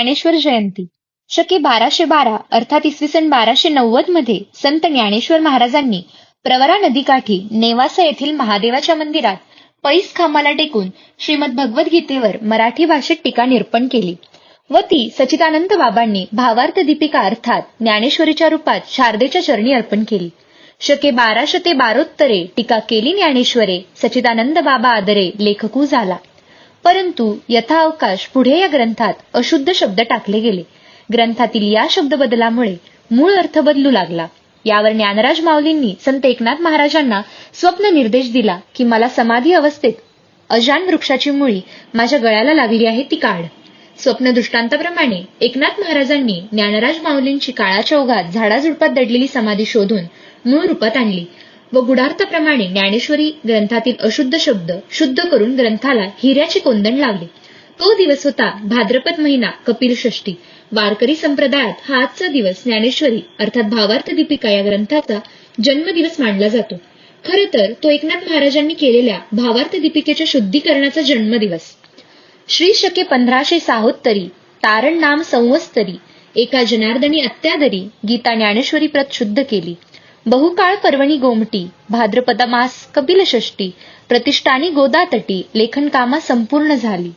ज्ञानेश्वर जयंती. शके बाराशे बारा अर्थात इसवी सन बाराशे नव्वदमध्ये संत ज्ञानेश्वर महाराजांनी प्रवरा नदीकाठी नेवासा येथील महादेवाच्या मंदिरात पैस खांबाला टेकून श्रीमद भगवद्गीतेवर मराठी भाषेत टीका निरूपण केली. व ती सचिदानंद बाबांनी भावार्थ दीपिका अर्थात ज्ञानेश्वरीच्या रूपात शारदेच्या चरणी अर्पण केली. शके बाराशे ते बारोत्तरे टीका केली ज्ञानेश्वरे सचिदानंद बाबा आदरे लेखकू झाला. परंतु यथावकाश पुढे या ग्रंथात अशुद्ध शब्द टाकले गेले. ग्रंथातील या शब्द बदलामुळे मूळ अर्थ बदलू लागला. यावर ज्ञानराज माऊलींनी संत एकनाथ महाराजांना स्वप्न निर्देश दिला की मला समाधी अवस्थेत अजान वृक्षाची मुळी माझ्या गळ्याला लागली आहे ती काढ. स्वप्न दृष्टांताप्रमाणे एकनाथ महाराजांनी ज्ञानराज माऊलींची काळाच्या ओघात झाडाझुडपात दडलेली समाधी शोधून मूळ रूपात आणली. व गुढार्थाप्रमाणे ज्ञानेश्वरी ग्रंथातील अशुद्ध शब्द शुद्ध करून ग्रंथाला हिऱ्याचे कोंदण लावले. तो दिवस होता भाद्रपद महिना कपिल षष्टी वारकरी संप्रदायात हा आजचा दिवस ज्ञानेश्वरी अर्थात भावार्थ दीपिका या ग्रंथाचा जन्मदिवस मानला जातो. खरे तर तो एकनाथ महाराजांनी केलेल्या भावार्थ दीपिकेच्या शुद्धीकरणाचा जन्मदिवस. श्री शके पंधराशे साहोत्तरी तारण नाम संवस्तरी एका जनार्दनी अत्यादरी गीता ज्ञानेश्वरी प्रत शुद्ध केली. बहुकाळ पर्वणी गोमटी भाद्रपद मास कपिलषष्टी प्रतिष्ठानी गोदातटी लेखनकामा संपूर्ण झाली.